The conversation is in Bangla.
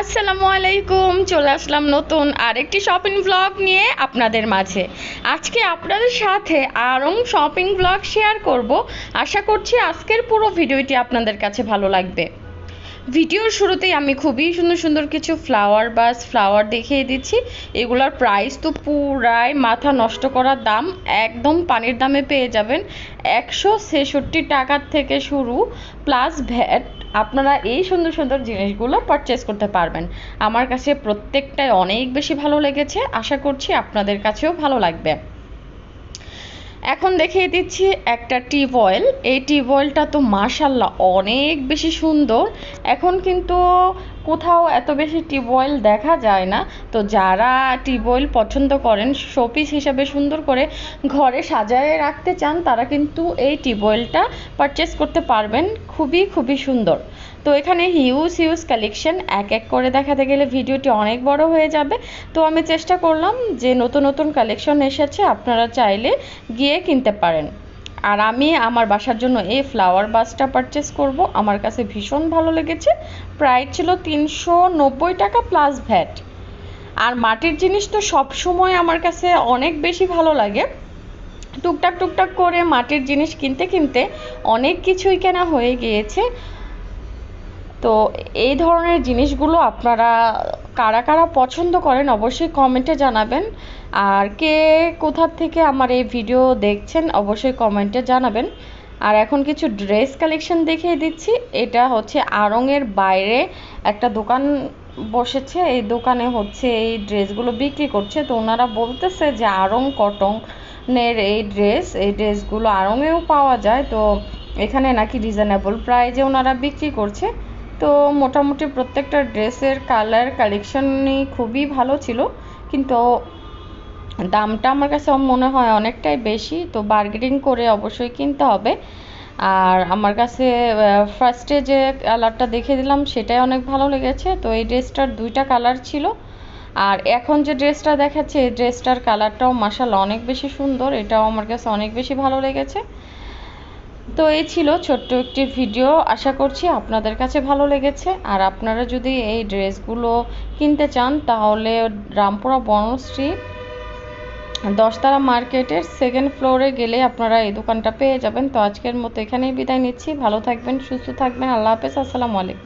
আসসালামু আলাইকুম, চলে আসলাম নতুন আরেকটি শপিং ব্লগ নিয়ে আপনাদের মাঝে। আজকে আপনাদের সাথে আরং শপিং ব্লগ শেয়ার করব। আশা করছি আজকের পুরো ভিডিওটি আপনাদের কাছে ভালো লাগবে। ভিডিওর শুরুতেই আমি খুবই সুন্দর সুন্দর কিছু ফ্লাওয়ার বাস ফ্লাওয়ার দেখিয়ে দিচ্ছি। এগুলোর প্রাইস তো পুরাই মাথা নষ্ট করার দাম, একদম পানির দামে পেয়ে যাবেন। একশো ছেষট্টি টাকার থেকে শুরু প্লাস ভ্যাট আপনারা এই সুন্দর সুন্দর জিনিসগুলো পারচেস করতে পারবেন। আমার কাছে প্রত্যেকটাই অনেক বেশি ভালো লেগেছে। আশা করছি আপনাদের কাছেও ভালো লাগবে। এখন দেখিয়ে দিচ্ছি একটা টিপ অয়েল এই টিপ অয়েলটা তো মাশাল্লাহ অনেক বেশি সুন্দর। এখন কিন্তু কোথাও এত বেশি টিউব অয়েল দেখা যায় না। তো যারা টিউব অয়েল পছন্দ করেন, শোপিস হিসাবে সুন্দর করে ঘরে সাজায় রাখতে চান, তারা কিন্তু এই টিউব অয়েলটা পারচেস করতে পারবেন। খুবই খুবই সুন্দর। তো এখানে হিউজ হিউজ কালেকশন এক এক করে দেখাতে গেলে ভিডিওটি অনেক বড় হয়ে যাবে। তো আমি চেষ্টা করলাম যে নতুন নতুন কালেকশন এসেছে, আপনারা চাইলে গিয়ে কিনতে পারেন। আর আমি আমার বাসার জন্য এই ফ্লাওয়ার বাসটা পারচেস করব। আমার কাছে ভীষণ ভালো লেগেছে। প্রায় ছিল তিনশো নব্বই টাকা প্লাস ভ্যাট আর মাটির জিনিস তো সব সময় আমার কাছে অনেক বেশি ভালো লাগে। টুকটাক টুকটাক করে মাটির জিনিস কিনতে কিনতে অনেক কিছুই কেনা হয়ে গিয়েছে। তো এই ধরনের জিনিসগুলো আপনারা কারা কারা পছন্দ করেন অবশ্যই কমেন্টে জানাবেন। আর কে কোথার থেকে আমার এই ভিডিও দেখছেন অবশ্যই কমেন্টে জানাবেন। আর এখন কিছু ড্রেস কালেকশন দেখিয়ে দিচ্ছি। এটা হচ্ছে আড়ংয়ের বাইরে একটা দোকান বসেছে। এই দোকানে হচ্ছে এই ড্রেসগুলো বিক্রি করছে। তো ওনারা বলতেছে যে আড়ং কটনের এই ড্রেস এই ড্রেসগুলো আড়ংয়েও পাওয়া যায়। তো এখানে নাকি রিজনেবল প্রাইজে ওনারা বিক্রি করছে। তো মোটামুটি প্রত্যেকটা ড্রেসের কালার কালেকশনই খুবই ভালো ছিল। কিন্তু দামটা আমার কাছে মনে হয় অনেকটাই বেশি, তো বার্গেনিং করে অবশ্যই কিনতে হবে। আর আমার কাছে ফার্স্টে যে কালারটা দেখে দিলাম, সেটাই অনেক ভালো লেগেছে। তো এই ড্রেসটার দুইটা কালার ছিল। আর এখন যে ড্রেসটা দেখাচ্ছে, এই ড্রেসটার কালারটাও মাসাল অনেক বেশি সুন্দর। এটাও আমার কাছে অনেক বেশি ভালো লেগেছে। তো এই ছিল ছোট্ট একটি ভিডিও। আশা করছি আপনাদের কাছে ভালো লেগেছে। আর আপনারা যদি এই ড্রেসগুলো কিনতে চান, তাহলে রামপুরা বনশ্রী দশতারা মার্কেটের সেকেন্ড ফ্লোরে গেলে আপনারা এই দোকানটা পেয়ে যাবেন। তো আজকের মতো এখানেই বিদায় নিচ্ছি। ভালো থাকবেন, সুস্থ থাকবেন। আল্লাহ হাফেজ। আসসালামু আলাইকুম।